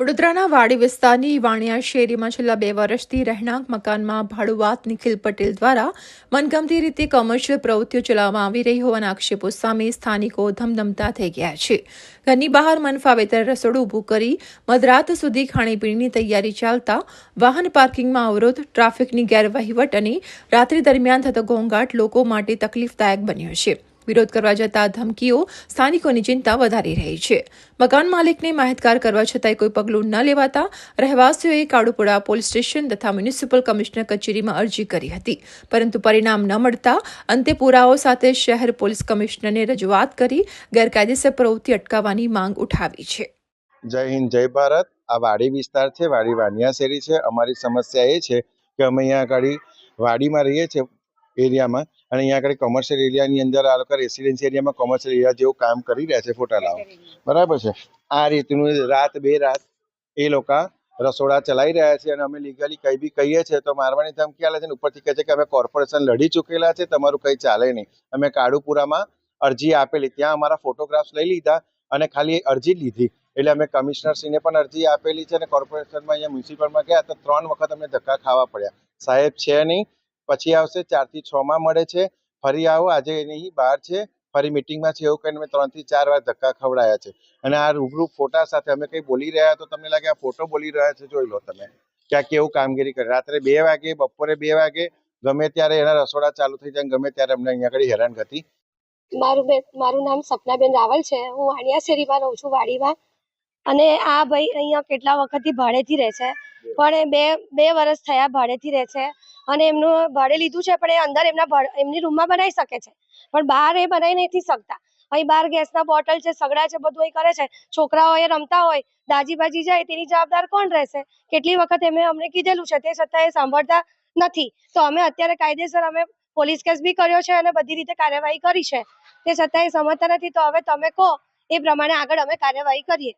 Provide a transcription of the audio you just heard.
વડોદરાના વાડી વિસ્તારની વાણિયા શેરીમાં છેલ્લા બે વર્ષથી રહેણાંક મકાનમાં ભાડુઆત નિખિલ પટેલ દ્વારા મનગમતી રીતે કોમર્શિયલ પ્રવૃત્તિઓ ચલાવવામાં આવી રહી હોવાના આક્ષેપો સામે સ્થાનિકો ધમધમતા થઈ ગયા છે. ઘરની બહાર મનફાવેતર રસોડું ઊભું કરી મધરાત સુધી ખાણીપીણીની તૈયારી ચાલતા વાહન પાર્કિંગમાં અવરોધ, ટ્રાફિકની ગેરવહીવટ અને રાત્રિ દરમિયાન થતો ઘોંઘાટ લોકો માટે તકલીફદાયક બન્યો છે. વિરોધ કરવા જતા ધમકીઓ સ્થાનિકોની ચિંતા વધારી રહી છે. મકાન માલિકને માહિતગાર કરવા છતાંય કોઈ પગલું ન લેવાતા રહેવાસીઓએ કાળુપુરા પોલીસ સ્ટેશન તથા મ્યુનિસિપલ કમિશનર કચેરીમાં અરજી કરી હતી. પરંતુ પરિણામ ન મળતા અંતે પુરાવો સાથે શહેર પોલીસ કમિશનરને રજૂઆત કરી ગેરકાયદેસર પ્રવૃત્તિ અટકાવવાની માંગ ઉઠાવી છે. જય હિન્દ, જય ભારત. આ વાડી વિસ્તાર છે, વાડી વાનિયા શેરી છે. અમારી સમસ્યા એ છે કે અમે અહીંયા આગળ વાડીમાં રહીએ છીએ. એરિયામાં. અને અહીંયા આગળ કોમર્શિયલ એરિયાની અંદર આ લોકો રેસિડેન્સી એરિયામાં કોમર્શિયલ એરિયા જેવું કામ કરી રહ્યા છે ફોટા લાવવા. બરાબર છે? આ રીતનું રાત બે રાત એ લોકો રસોડા ચલાવી રહ્યા છે અને અમે લીગલી કંઈ બી કહીએ છીએ તો મારવાની ધમકી આલે છે ને ઉપરથી કહે છે કે અમે કોર્પોરેશન લડી ચૂકેલા છે તમારું કંઈ ચાલે નહીં. અમે કાળુપુરામાં અરજી આપેલી ત્યાં અમારા ફોટોગ્રાફ્સ લઈ લીધા અને ખાલી અરજી લીધી. એટલે અમે કમિશનરશ્રીને પણ અરજી આપેલી છે અને કોર્પોરેશનમાં અહીંયા મ્યુનિસિપલમાં ગયા તો ત્રણ વખત અમને ધક્કા ખાવા પડ્યા. સાહેબ છે નહીં પછી આવશે ચારથી છમાં મળે છે. ફરી આવો, આજે એની બહાર છે. ફરી મિટિંગમાં છે એવું કહીને ત્રણ ત્રણથી ચાર વાર ધક્કા ખવડાયા છે. અને આ રૂબરૂ ફોટા સાથે અમે કંઈ બોલી રહ્યા તો તમને લાગે આ ફોટો બોલી રહ્યા છે? જોઈ લો તમે. કે આ કેવું કામગીરી કરે? રાત્રે બે વાગે, બપોરે બે વાગે, ગમે ત્યારે એના રસોડા ચાલુ થઈ જાય ગમે ત્યારે અમને અહીંયા આગળ હેરાનગતિ. મારું બેન મારું નામ સપનાબેન રાવલ છે. હું વાણિયા શેરીમાં રહું છું, વાડીમાં. અને આ ભાઈ અહીંયા કેટલા વખતથી ભાડેથી રહે છે? પણ બે બે વર્ષ થયા ભાડેથી રહે છે અને એમનું ભાડે લીધું છે, પણ એ અંદર એમના એમની રૂમમાં બનાવી શકે છે. પણ બહાર એ બનાવી નથી શકતા. અહીં બહાર ગેસના બોટલ છે, સગડા છે, બધું એ કરે છે. છોકરાઓ એ રમતા હોય, દાજી બાજી જાય, તેની જવાબદાર કોણ રહેશે? કેટલી વખત એમને અમને કીધેલું છે, તે છતાં એ સાંભળતા નથી. તો અમે અત્યારે કાયદેસર અમે પોલીસ કેસ બી કર્યો છે અને બધી રીતે કાર્યવાહી કરી છે. તે છતાં એ સમજતા નથી. તો હવે તમે કહો, એ પ્રમાણે આગળ અમે કાર્યવાહી કરીએ.